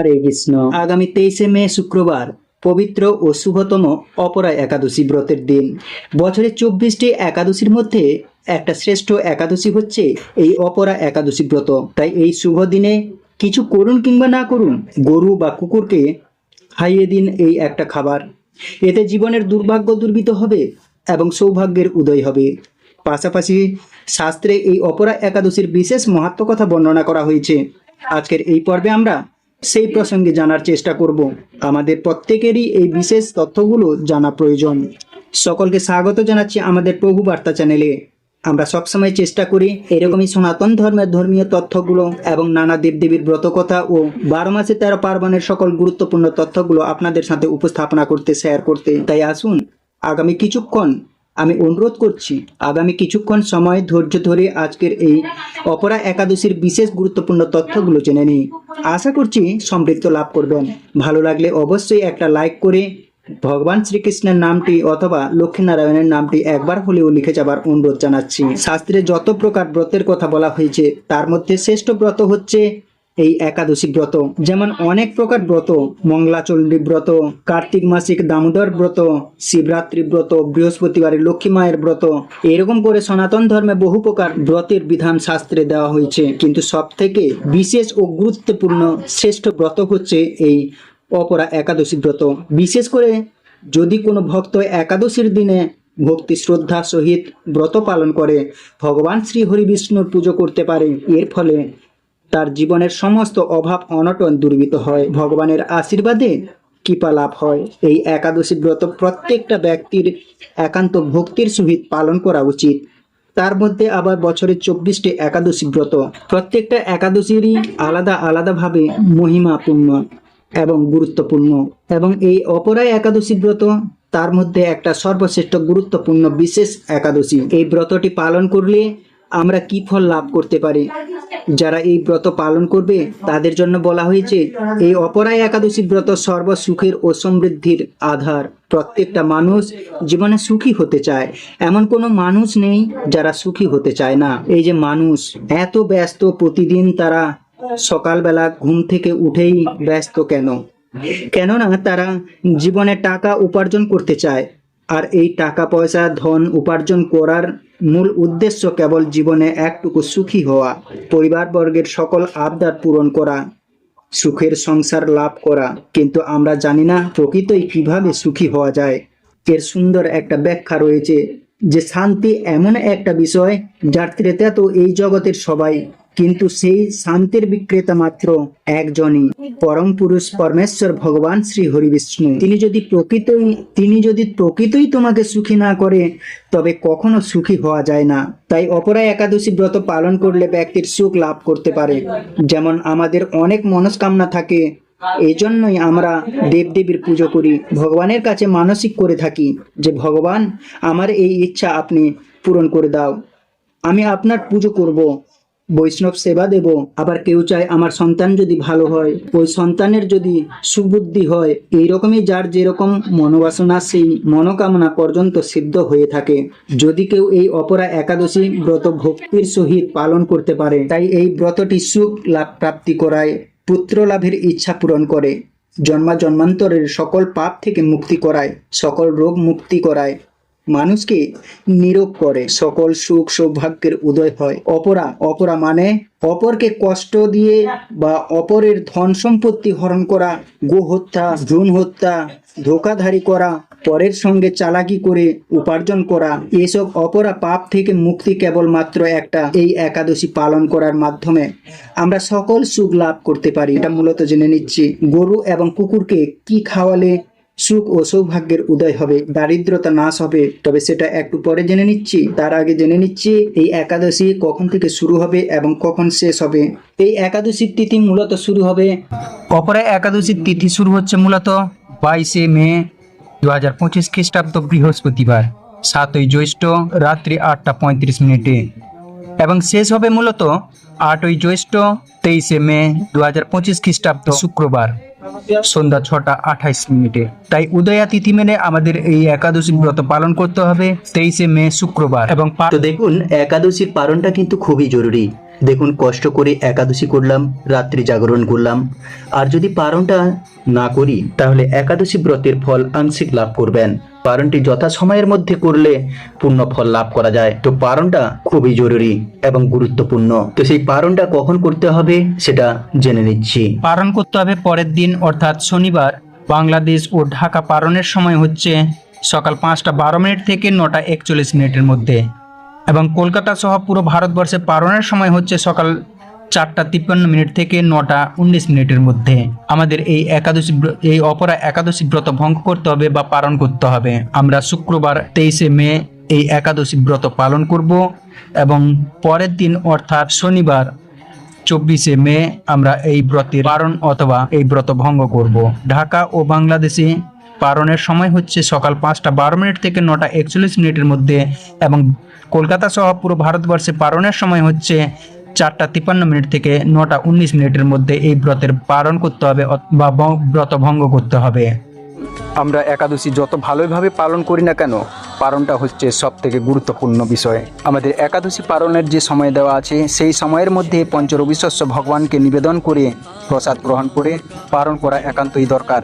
হরে কৃষ্ণ। আগামী তেইশে মে শুক্রবার পবিত্র ও শুভতম অপরা একাদশী ব্রতের দিন। বছরের চব্বিশটি একাদশীর মধ্যে একটা শ্রেষ্ঠ একাদশী হচ্ছে এই অপরা একাদশী ব্রত। তাই এই শুভ দিনে কিছু করুন কিংবা না করুন, গরু বা কুকুরকে খাইয়ে দিন এই একটা খাবার। এতে জীবনের দুর্ভাগ্য দুর্বিত হবে এবং সৌভাগ্যের উদয় হবে। পাশাপাশি শাস্ত্রে এই অপরা একাদশীর বিশেষ মাহাত্ম কথা বর্ণনা করা হয়েছে। আজকের এই পর্বে আমরা সেই প্রসঙ্গে জানার চেষ্টা করব। আমাদের প্রত্যেকেরই এই বিশেষ তথ্যগুলো জানা প্রয়োজন। সকলকে স্বাগত জানাচ্ছি আমাদের প্রভু বার্তা চ্যানেলে। আমরা সবসময় চেষ্টা করি এরকমই সনাতন ধর্মের ধর্মীয় তথ্যগুলো এবং নানা দেবদেবীর ব্রতকথা ও বারো মাসে তেরো পার্বণের সকল গুরুত্বপূর্ণ তথ্যগুলো আপনাদের সাথে উপস্থাপনা করতে শেয়ার করতে। তাই আসুন, আগামী কিছুক্ষণ আমি অনুরোধ করছি, আগামী কিছুক্ষণ সময় ধৈর্য ধরে আজকের এই অপরা একাদশীর বিশেষ গুরুত্বপূর্ণ তথ্যগুলো জেনে নিই। আশা করছি সমৃদ্ধ লাভ করবেন। ভালো লাগলে অবশ্যই একটা লাইক করে ভগবান শ্রীকৃষ্ণের নামটি অথবা লক্ষ্মীনারায়ণের নামটি একবার হলেও লিখে যাবার অনুরোধ জানাচ্ছি। শাস্ত্রে যত প্রকার ব্রতের কথা বলা হয়েছে, তার মধ্যে শ্রেষ্ঠ ব্রত হচ্ছে এই একাদশী ব্রত। যেমন অনেক প্রকার ব্রত, মঙ্গলাচণ্ডী ব্রত, কার্তিক মাসিক দামোদর ব্রত, শিবরাত্রি ব্রত বৃহস্পতিবারের লক্ষ্মী মায়ের ব্রত, এরকম করে সনাতন ধর্মে বহু প্রকার ব্রতের বিধান শাস্ত্রে দেওয়া হয়েছে। কিন্তু সব থেকে বিশেষ ও গুরুত্বপূর্ণ শ্রেষ্ঠ ব্রত হচ্ছে এই অপরা একাদশী ব্রত। বিশেষ করে যদি কোনো ভক্ত একাদশীর দিনে ভক্তি শ্রদ্ধা সহিত ব্রত পালন করে, ভগবান শ্রী হরি বিষ্ণুর পুজো করতে পারে। এর ফলে তার জীবনের সমস্ত অভাব অনটন দুর্বিত হয়। ভগবানের আশীর্বাদে কৃপা লাভ হয়। এই একাদশী ব্রত প্রত্যেকটা ব্যক্তির একান্ত ভক্তির সহিত পালন করা উচিত। তার মধ্যে আবার বছরে চব্বিশটি একাদশী ব্রত। প্রত্যেকটা একাদশীরই আলাদা আলাদাভাবে মহিমাপূর্ণ এবং গুরুত্বপূর্ণ। এবং এই অপরায় একাদশী ব্রত, তার মধ্যে একটা সর্বশ্রেষ্ঠ গুরুত্বপূর্ণ বিশেষ একাদশী। এই ব্রতটি পালন করলে আমরা কি ফল লাভ করতে পারি? যারা এই ব্রত পালন করবে, তাদের জন্য বলা হয়েছে, এই অপরায় একাদশী ব্রত সর্বসুখের ও সমৃদ্ধির আধার। প্রত্যেকটা মানুষ জীবনে সুখী হতে চায়। এমন কোনো মানুষ নেই যারা সুখী হতে চায় না। এই যে মানুষ, এত ব্যস্ত প্রতিদিন তারা সকালবেলা ঘুম থেকে উঠেই ব্যস্ত কেন? কেননা তারা জীবনে টাকা উপার্জন করতে চায়। আর এই টাকা পয়সা ধন উপার্জন করার মূল উদ্দেশ্য কেবল জীবনে একটুকু সুখী হওয়া, পরিবারবর্গের সকল আবদার পূরণ করা, সুখের সংসার লাভ করা। কিন্তু আমরা জানি না প্রকৃতই কীভাবে সুখী হওয়া যায়। এর সুন্দর একটা ব্যাখ্যা রয়েছে যে শান্তি এমন একটা বিষয় যার ত্রেতা তো এই জগতের সবাই কিন্তু সেই শান্তির বিক্রেতা মাত্র একজনই। পরম পুরুষ পরমেশ্বর ভগবান শ্রী হরি বিষ্ণু তিনি যদি প্রকৃতই, তিনি যদি প্রকৃতই তোমাকে সুখী না করে, তবে কখনো সুখী হওয়া যায় না। তাই অপরা একাদশী ব্রত পালন করলে ব্যক্তির সুখ লাভ করতে পারে। যেমন আমাদের অনেক মনস্কামনা থাকে এই জন্যই আমরা দেবদেবীর পুজো করি। ভগবানের কাছে মানসিক করে থাকি যে, ভগবান, আমার এই ইচ্ছা আপনি পূরণ করে দাও। আমি আপনার পুজো করব। বৈষ্ণব সেবা দেব, আবার কেউ চায় আমার সন্তান যদি ভালো হয়। ওই সন্তানের যদি সুবুদ্ধি হয় এই রকমই যার যেরকম মনোবাসনা সেই মনোকামনা পর্যন্ত সিদ্ধ হয়ে থাকে। যদি কেউ এই অপরা একাদশী ব্রত ভক্তির সহিত পালন করতে পারে, তাই এই ব্রতটি সুখ লাভ প্রাপ্তি করায়, পুত্র লাভের ইচ্ছা পূরণ করে জন্মা জন্মান্তরের সকল পাপ থেকে মুক্তি করায়, সকল রোগ মুক্তি করায়। মানুষকে নিরোগ করে। সকল সুখ সৌভাগ্যের উদয় হয়। অপরা অপরা মানে অপরকে কষ্ট দিয়ে বা অপরের ধন সম্পত্তি হরণ করা, গো হত্যা, ভ্রূণ হত্যা ধোকাধারী করা, পরের সঙ্গে চালাকি করে উপার্জন করা, এসব অপরা পাপ থেকে মুক্তি কেবলমাত্র একটা, এই একাদশী পালন করার মাধ্যমে আমরা সকল সুখ লাভ করতে পারি। এটা মূলত জেনে নিচ্ছি, গরু এবং কুকুরকে কি খাওয়ালে সুখ ও সৌভাগ্যের উদয় হবে, দারিদ্রতা নাশ হবে। তবে সেটা একটু পরে জেনে নিচ্ছি, তার আগে জেনে নিচ্ছি, এই একাদশী কখন থেকে শুরু হবে এবং কখন শেষ হবে? এই একাদশীর তিথি মূলত শুরু হবে অপরা একাদশীর তিথি শুরু হচ্ছে মূলত বাইশে মে দু হাজার পঁচিশ খ্রিস্টাব্দ বৃহস্পতিবার, সাতই জ্যৈষ্ঠ রাত্রি আটটা পঁয়ত্রিশ মিনিটে। এবং শেষ হবে মূলত আটই জ্যৈষ্ঠ তেইশে মে দু হাজার পঁচিশ খ্রিস্টাব্দ শুক্রবার। সন্ধ্যা ছটা আঠাইশ মিনিটে। তাই উদয়া তিথি মেনে আমাদের এই একাদশী ব্রত পালন করতে হবে তেইশে মে শুক্রবার। এবং দেখুন, একাদশীর পালনটা কিন্তু খুবই জরুরি। দেখুন, কষ্ট করে একাদশী করলাম, রাত্রি জাগরণ করলাম। আর যদি পারণটা না করি, তাহলে একাদশী ব্রতের ফল আংশিক লাভ করবেন। পারণটি যথা সময়ের মধ্যে করলে পূর্ণ ফল লাভ করা যায়। তো পারণটা খুবই জরুরি এবং গুরুত্বপূর্ণ। তো সেই পারণটা কখন করতে হবে সেটা জেনে নিচ্ছি। পারণ করতে হবে পরের দিন, অর্থাৎ শনিবার। বাংলাদেশ ও ঢাকা পারণের সময় হচ্ছে সকাল পাঁচটা বারো মিনিট থেকে নটা একচল্লিশ মিনিটের মধ্যে। এবং কলকাতা সহ পুরো ভারতবর্ষে পারণের সময় হচ্ছে সকাল চারটা তিপ্পান্ন মিনিট থেকে নটা উনিশ মিনিটের মধ্যে। আমাদের এই একাদশী এই অপরা একাদশী ব্রত ভঙ্গ করতে হবে বা পালন করতে হবে। আমরা শুক্রবার তেইশে মে এই একাদশী ব্রত পালন করব এবং পরের দিন অর্থাৎ শনিবার চব্বিশে মে আমরা এই ব্রতের পালন অথবা এই ব্রত ভঙ্গ করব। ঢাকা ও বাংলাদেশে পালনের সময় হচ্ছে সকাল পাঁচটা বারো মিনিট থেকে নটা একচল্লিশ মিনিটের মধ্যে এবং কলকাতা সহ পুরো ভারতবর্ষে পালনের সময় হচ্ছে চারটা তিপ্পান্ন মিনিট থেকে নটা উনিশ মিনিটের মধ্যে এই ব্রতের পালন করতে হবে বা ব্রত ভঙ্গ করতে হবে। আমরা একাদশী যত ভালোভাবে পালন করি না কেন, পালনটা হচ্ছে সব থেকে গুরুত্বপূর্ণ বিষয়। আমাদের একাদশী পালনের যে সময় দেওয়া আছে, সেই সময়ের মধ্যে পঞ্চরবিশস্য ভগবানকে নিবেদন করে, প্রসাদ গ্রহণ করে পালন করা একান্তই দরকার।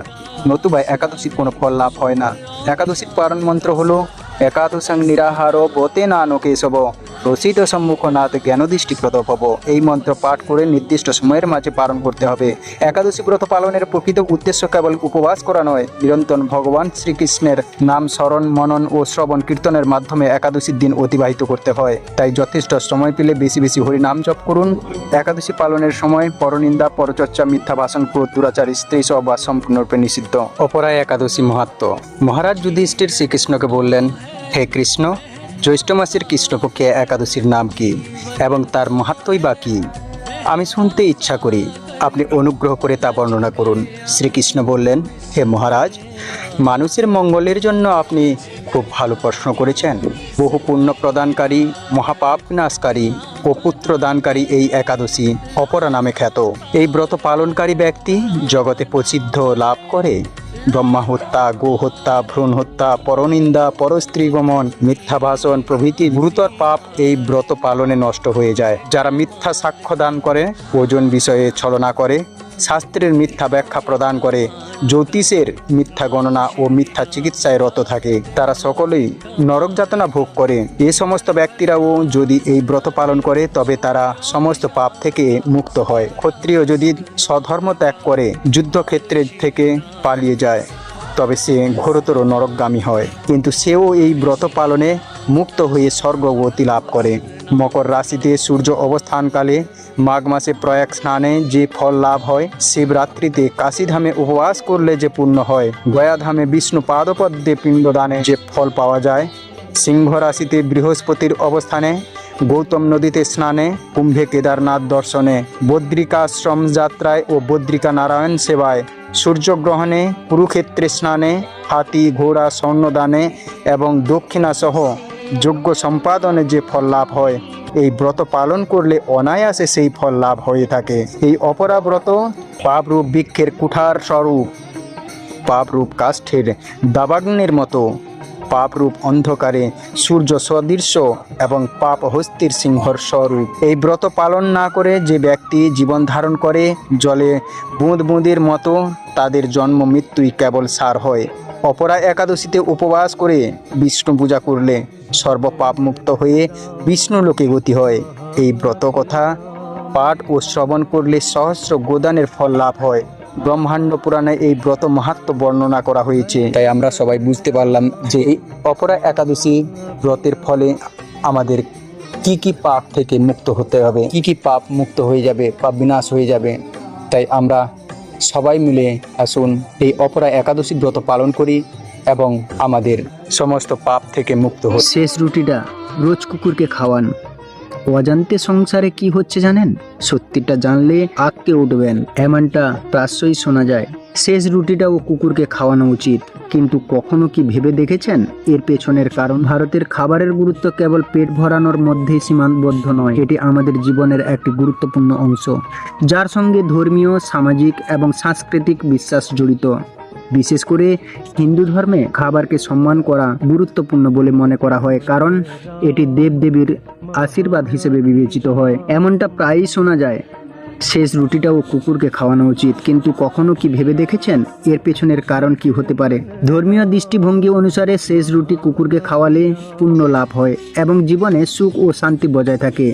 নতুবা একাদশীর কোনো ফল লাভ হয় না। একাদশীর পালন মন্ত্র হলো, একাদশাং নিরাহার বতে নানো কেশব সম্মুখ নাথ জ্ঞানদৃষ্টিপ্রদ ভব এই মন্ত্র পাঠ করে নির্দিষ্ট সময়ের মাঝে পালন করতে হবে। একাদশী ব্রত পালনের প্রকৃত উদ্দেশ্য কেবল উপবাস করা নয়, নিরন্তর ভগবান শ্রীকৃষ্ণের নাম স্মরণ, মনন ও শ্রবণ কীর্তনের মাধ্যমে একাদশীর দিন অতিবাহিত করতে হয়। তাই যথেষ্ট সময় পেলে বেশি বেশি হরি নাম জপ করুন। একাদশী পালনের সময় পরনিন্দা, পরচর্চা, মিথ্যা ভাষণ ক্রোধ, দুরাচার, স্ত্রী সহবাস সম্পূর্ণরূপে নিষিদ্ধ। অপরায় একাদশী মহাত্ম। মহারাজ যুধিষ্ঠির শ্রীকৃষ্ণকে বললেন, হে কৃষ্ণ জ্যৈষ্ঠ মাসের কৃষ্ণপক্ষে একাদশীর নাম কি এবং তার মাহাত্মই বা কি? আমি শুনতে ইচ্ছা করি আপনি অনুগ্রহ করে তা বর্ণনা করুন। শ্রীকৃষ্ণ বললেন, হে মহারাজ, মানুষের মঙ্গলের জন্য আপনি খুব ভালো প্রশ্ন করেছেন। বহু পুণ্য প্রদানকারী মহাপাপ নাশকারী ও পুত্র দানকারী এই একাদশী অপরা নামে খ্যাত। এই ব্রত পালনকারী ব্যক্তি জগতে প্রসিদ্ধ লাভ করে। ব্রহ্মা হত্যা গো হত্যা ভ্রূণ হত্যা পরনিন্দা পরস্ত্রী গমন মিথ্যা ভাষণ প্রভৃতি গুরুতর পাপ এই ব্রত পালনে নষ্ট হয়ে যায়। যারা মিথ্যা সাক্ষ্য দান করে, ওজন বিষয়ে ছলনা করে শাস্ত্রের মিথ্যা ব্যাখ্যা প্রদান করে, জ্যোতিষের মিথ্যা গণনা ও মিথ্যা চিকিৎসায় রত থাকে। তারা সকলেই নরক যাতনা ভোগ করে। এ সমস্ত ব্যক্তিরাও যদি এই ব্রত পালন করে, তবে তারা সমস্ত পাপ থেকে মুক্ত হয়। ক্ষত্রিয় যদি স্বধর্ম ত্যাগ করে, যুদ্ধক্ষেত্রে থেকে পালিয়ে যায়, তবে সে ঘোরতর নরকগামী হয়। কিন্তু সেও এই ব্রত পালনে মুক্ত হয়ে স্বর্গগতি লাভ করে। মকর রাশিতে সূর্য অবস্থানকালে মাঘ মাসে প্রয়াগ স্নানে যে ফল লাভ হয়, শিবরাত্রিতে কাশীধামে উপবাস করলে যে পুণ্য হয়, গয়াধামে বিষ্ণু পাদপদ্মে পিণ্ডদানে যে ফল পাওয়া যায় সিংহ রাশিতে বৃহস্পতির অবস্থানে, গৌতম নদীতে স্নানে, কুম্ভে কেদারনাথ দর্শনে, বদ্রিকাশ্রম যাত্রায় ও বদ্রিকা নারায়ণ সেবায়, সূর্যগ্রহণে, কুরুক্ষেত্রে স্নানে, হাতি, ঘোড়া, স্বর্ণদানে এবং দক্ষিণাসহ যোগ্য সম্পাদনে যে ফল লাভ হয়, এই ব্রত পালন করলে অনায়াসে সেই ফল লাভ হয়ে থাকে। এই অপরা ব্রত পাপরূপ বৃক্ষের কুঠার স্বরূপ, পাপরূপ কাষ্ঠের দাবাগ্নের মতো, পাপরূপ অন্ধকারে সূর্য সদৃশ্য এবং পাপ হস্তির সিংহর স্বরূপ। এই ব্রত পালন না করে যে ব্যক্তি জীবন ধারণ করে, জলে বুঁদ বুঁদের মতো তাদের জন্ম মৃত্যুই কেবল সার হয়। অপরা একাদশীতে উপবাস করে বিষ্ণু পূজা করলে সর্বপাপ মুক্ত হয়ে বিষ্ণু লোকে গতি হয়। এই ব্রত কথা পাঠ ও শ্রবণ করলে সহস্র গোদানের ফল লাভ হয়। ব্রহ্মাণ্ড পুরাণে এই ব্রত মাহাত্ম বর্ণনা করা হয়েছে। তাই আমরা সবাই বুঝতে পারলাম যে এই অপরা একাদশী ব্রতের ফলে আমাদের কি কি পাপ থেকে মুক্ত হতে হবে, কি কি পাপ মুক্ত হয়ে যাবে পাপ বিনাশ হয়ে যাবে। তাই আমরা সবাই মিলে আসুন এই অপরা একাদশী ব্রত পালন করি এবং আমাদের সমস্ত পাপ থেকে মুক্ত হই। শেষ রুটিটা রোজ কুকুরকে খাওয়ান। অজান্তে সংসারে কি হচ্ছে জানেন? সত্যিটা জানলে আঁককে উঠবেন। এমনটা প্রায়শই শোনা যায়। শেষ রুটিটাও কুকুরকে খাওয়ানো উচিত। কিন্তু কখনো কি ভেবে দেখেছেন? এর পেছনের কারণ ভারতের খাবারের গুরুত্ব কেবল পেট ভরানোর মধ্যেই সীমাবদ্ধ নয়, এটি আমাদের জীবনের একটি গুরুত্বপূর্ণ অংশ, যার সঙ্গে ধর্মীয়, সামাজিক এবং সাংস্কৃতিক বিশ্বাস জড়িত। বিশেষ করে হিন্দু ধর্মে খাবারকে সম্মান করা গুরুত্বপূর্ণ বলে মনে করা হয়, কারণ এটি দেবদেবীর আশীর্বাদ হিসেবে বিবেচিত হয়। এমনটা প্রায়ই শোনা যায়, শেষ রুটিটাও কুকুরকে খাওয়ানো উচিত। কিন্তু কখনো কি ভেবে দেখেছেন এর পেছনের কারণ কি হতে পারে? ধর্মীয় দৃষ্টিভঙ্গি অনুসারে শেষ রুটি কুকুরকে খাওয়ালে পুণ্য লাভ হয় এবং জীবনে সুখ ও শান্তি বজায় থাকে।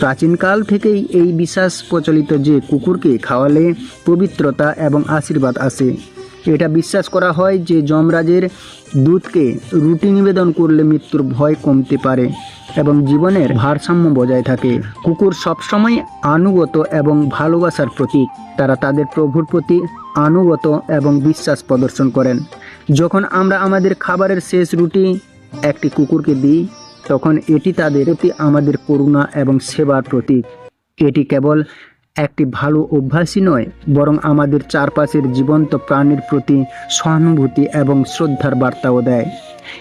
প্রাচীনকাল থেকেই এই বিশ্বাস প্রচলিত যে কুকুরকে খাওয়ালে পবিত্রতা এবং আশীর্বাদ আসে। এটা বিশ্বাস করা হয় যে যমরাজের দুধকে রুটি নিবেদন করলে মৃত্যুর ভয় কমতে পারে এবং জীবনের ভারসাম্য বজায় থাকে। কুকুর সবসময় আনুগত এবং ভালোবাসার প্রতীক। তারা তাদের প্রভুর প্রতি আনুগত এবং বিশ্বাস প্রদর্শন করেন। যখন আমরা আমাদের খাবারের শেষ রুটি একটি কুকুরকে দিই, তখন এটি তাদের প্রতি আমাদের করুণা এবং সেবার প্রতীক। এটি কেবল একটি ভালো অভ্যাসই নয়, বরং আমাদের চারপাশের জীবন্ত প্রাণীর প্রতি সহানুভূতি এবং শ্রদ্ধার বার্তাও দেয়।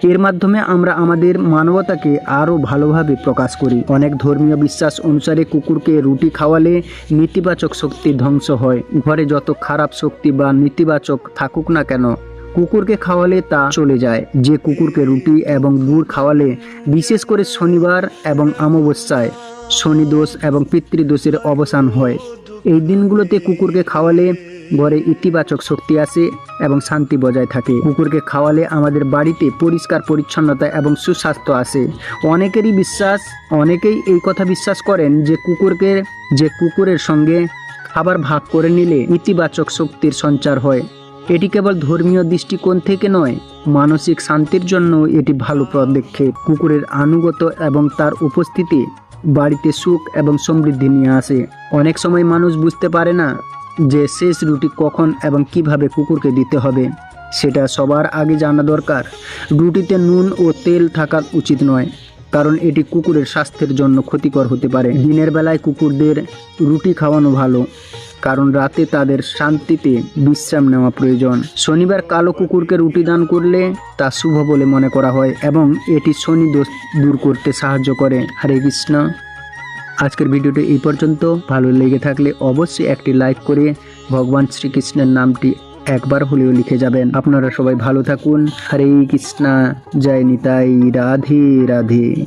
এর মাধ্যমে আমরা আমাদের মানবতাকে আরও ভালোভাবে প্রকাশ করি। অনেক ধর্মীয় বিশ্বাস অনুসারে কুকুরকে রুটি খাওয়ালে নেতিবাচক শক্তি ধ্বংস হয়। ঘরে যত খারাপ শক্তি বা নেতিবাচক থাকুক না কেন, কুকুরকে খাওয়ালে তা চলে যায়। যে কুকুরকে রুটি এবং গুড় খাওয়ালে, বিশেষ করে শনিবার এবং অমাবস্যায় শনিদোষ এবং পিতৃদোষের অবসান হয়। এই দিনগুলোতে কুকুরকে খাওয়ালে ঘরে ইতিবাচক শক্তি আসে এবং শান্তি বজায় থাকে। কুকুরকে খাওয়ালে আমাদের বাড়িতে পরিষ্কার পরিচ্ছন্নতা এবং সুস্বাস্থ্য আসে। অনেকেরই বিশ্বাস, অনেকেই এই কথা বিশ্বাস করেন যে কুকুরকে, যে কুকুরের সঙ্গে খাবার ভাগ করে নিলে ইতিবাচক শক্তির সঞ্চার হয়। এটি কেবল ধর্মীয় দৃষ্টিকোণ থেকে নয়, মানসিক শান্তির জন্য এটি ভালো পদক্ষেপ। কুকুরের আনুগত এবং তার উপস্থিতি বাড়িতে সুখ এবং সমৃদ্ধি নিয়ে আসে। অনেক সময় মানুষ বুঝতে পারে না যে শেষ রুটি কখন এবং কীভাবে কুকুরকে দিতে হবে। সেটা সবার আগে জানা দরকার। রুটিতে নুন ও তেল থাকা উচিত নয়, কারণ এটি কুকুরের স্বাস্থ্যের জন্য ক্ষতিকর হতে পারে। দিনের বেলায় কুকুরদের রুটি খাওয়ানো ভালো। কারণ রাতে তাদের শান্তিতে বিশ্রাম নেওয়া প্রয়োজন। শনিবার কালো কুকুরকে রুটি দান করলে তা শুভ বলে মনে করা হয় এবং এটি শনি দোষ দূর করতে সাহায্য করে। হরে কৃষ্ণ। আজকের ভিডিওটি এই পর্যন্ত। ভালো লেগে থাকলে অবশ্যই একটি লাইক করে ভগবান শ্রীকৃষ্ণের নামটি একবার হলেও লিখে যাবেন। আপনারা সবাই ভালো থাকুন। হরে কৃষ্ণা। জয় নিতাই। রাধে রাধে।